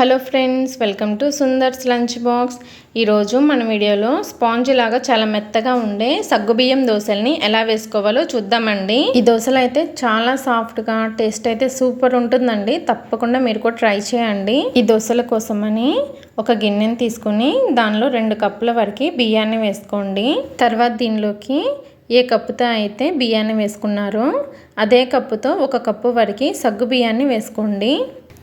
Hello friends welcome to Sundar's lunch box. ఈరోజు మన వీడియోలో స్పాంజ్ లాగా చాలా మెత్తగా ఉండే సగ్గుబియ్యం దోశల్ని ఎలా వేసుకోవాలో చూద్దామండి. ఈ దోశలు అయితే చాలా సాఫ్ట్గా టేస్ట్ అయితే సూపర్ ఉంటుందండి. తప్పకుండా మీరు కూడా ట్రై చేయండి. ఈ దోశల కోసమని ఒక గిన్నెని తీసుకుని దానిలో రెండు కప్పుల వరకు బియ్యాన్ని వేసుకోండి. తర్వాత దీనిలోకి ఏ కప్పుతో అయితే బియ్యాన్ని వేసుకున్నారో అదే కప్పుతో ఒక కప్పు వరకు సగ్గు బియ్యాన్ని వేసుకోండి.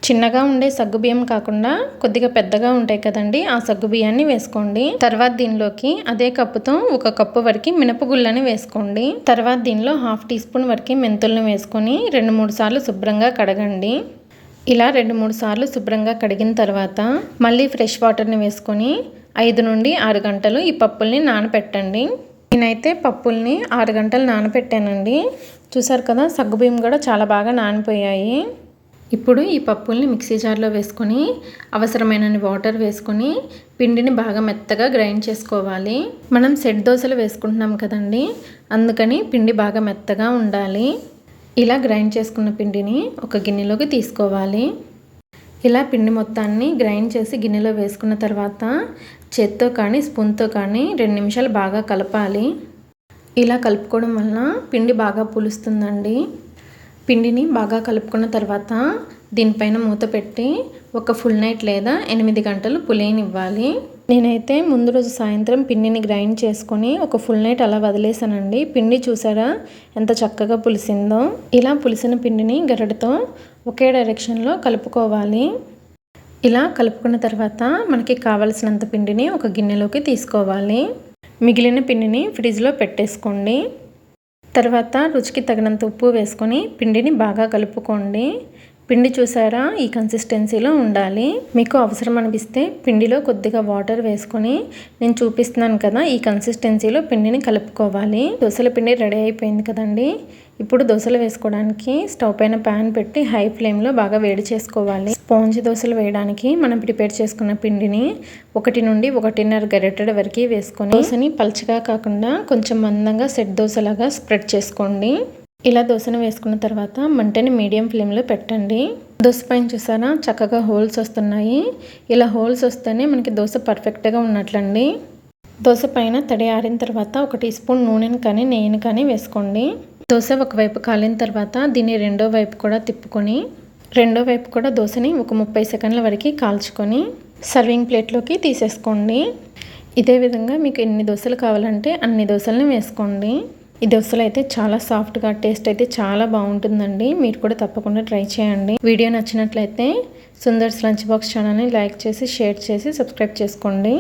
చిన్నగా ఉండే సగ్గు బియ్యం కాకుండా కొద్దిగా పెద్దగా ఉంటాయి కదండి ఆ సగ్గు బియ్యాన్ని వేసుకోండి. తర్వాత దీనిలోకి అదే కప్పుతో ఒక కప్పు వరకు మినపగుళ్ళని వేసుకోండి. తర్వాత దీనిలో హాఫ్ టీ స్పూన్ వరకు మెంతులను వేసుకొని రెండు మూడు సార్లు శుభ్రంగా కడగండి. ఇలా రెండు మూడు సార్లు శుభ్రంగా కడిగిన తర్వాత మళ్ళీ ఫ్రెష్ వాటర్ని వేసుకొని ఐదు నుండి ఆరు గంటలు ఈ పప్పుల్ని నానపెట్టండి. నేనైతే పప్పుల్ని ఆరు గంటలు నానపెట్టానండి. చూసారు కదా సగ్గుబియ్యం కూడా చాలా బాగా నానిపోయాయి. ఇప్పుడు ఈ పప్పుల్ని మిక్సీ జార్లో వేసుకొని అవసరమైన వాటర్ వేసుకొని పిండిని బాగా మెత్తగా గ్రైండ్ చేసుకోవాలి. మనం సెట్ దోశలు వేసుకుంటున్నాం కదండి అందుకని పిండి బాగా మెత్తగా ఉండాలి. ఇలా గ్రైండ్ చేసుకున్న పిండిని ఒక గిన్నెలోకి తీసుకోవాలి. ఇలా పిండి మొత్తాన్ని గ్రైండ్ చేసి గిన్నెలో వేసుకున్న తర్వాత చేత్తో కానీ స్పూన్తో కానీ రెండు నిమిషాలు బాగా కలపాలి. ఇలా కలుపుకోవడం వలన పిండి బాగా పులుస్తుందండి. పిండిని బాగా కలుపుకున్న తర్వాత దీనిపైన మూత పెట్టి ఒక ఫుల్ నైట్ లేదా ఎనిమిది గంటలు పులియనివ్వాలి నేనైతే ముందు రోజు సాయంత్రం పిండిని గ్రైండ్ చేసుకొని ఒక ఫుల్ నైట్ అలా వదిలేసానండి. పిండి చూసారా ఎంత చక్కగా పులిసిందో. ఇలా పులిసిన పిండిని గరడతో ఒకే డైరెక్షన్లో కలుపుకోవాలి. ఇలా కలుపుకున్న తర్వాత మనకి కావలసినంత పిండిని ఒక గిన్నెలోకి తీసుకోవాలి. మిగిలిన పిండిని ఫ్రిడ్జ్లో పెట్టేసుకోండి. తర్వాత రుచికి తగినంత ఉప్పు వేసుకొని పిండిని బాగా కలుపుకోండి. పిండి చూసారా? ఈ కన్సిస్టెన్సీలో ఉండాలి. మీకు అవసరం అనిపిస్తే పిండిలో కొద్దిగా వాటర్ వేసుకొని నేను చూపిస్తున్నాను కదా ఈ కన్సిస్టెన్సీలో పిండిని కలుపుకోవాలి. దోశల పిండి రెడీ అయిపోయింది కదండి. ఇప్పుడు దోశలు వేసుకోవడానికి స్టవ్ పైన ప్యాన్ పెట్టి హై ఫ్లేమ్లో బాగా వేడి చేసుకోవాలి. స్పాంజ్ దోశలు వేయడానికి మనం ప్రిపేర్ చేసుకున్న పిండిని ఒకటి నుండి ఒకటిన్నర గరిటెడ్ వరకు వేసుకొని దోశని పల్చగా కాకుండా కొంచెం మందంగా సెట్ దోశలాగా స్ప్రెడ్ చేసుకోండి. ఇలా దోశను వేసుకున్న తర్వాత మంటని మీడియం ఫ్లేమ్లో పెట్టండి. దోశ పైన చూసారా? చక్కగా హోల్స్ వస్తున్నాయి. ఇలా హోల్స్ వస్తేనే మనకి దోశ పర్ఫెక్ట్గా ఉన్నట్లండి. దోశ పైన తడి ఆరిన తర్వాత ఒక టీ స్పూన్ నూనెను కానీ నెయ్యిని కానీ వేసుకోండి. దోశ ఒకవైపు కాలిన తర్వాత దీన్ని రెండో వైపు కూడా తిప్పుకొని రెండో వైపు కూడా దోశని ఒక ముప్పై సెకండ్ల వరకు కాల్చుకొని సర్వింగ్ ప్లేట్లోకి తీసేసుకోండి. ఇదే విధంగా మీకు ఎన్ని దోశలు కావాలంటే అన్ని దోశలను వేసుకోండి. ఈ దోశలు అయితే చాలా సాఫ్ట్గా టేస్ట్ అయితే చాలా బాగుంటుందండి. మీరు కూడా తప్పకుండా ట్రై చేయండి. వీడియో నచ్చినట్లయితే సుందర్స్ లంచ్ బాక్స్ ఛానల్ని లైక్ చేసి షేర్ చేసి సబ్స్క్రైబ్ చేసుకోండి.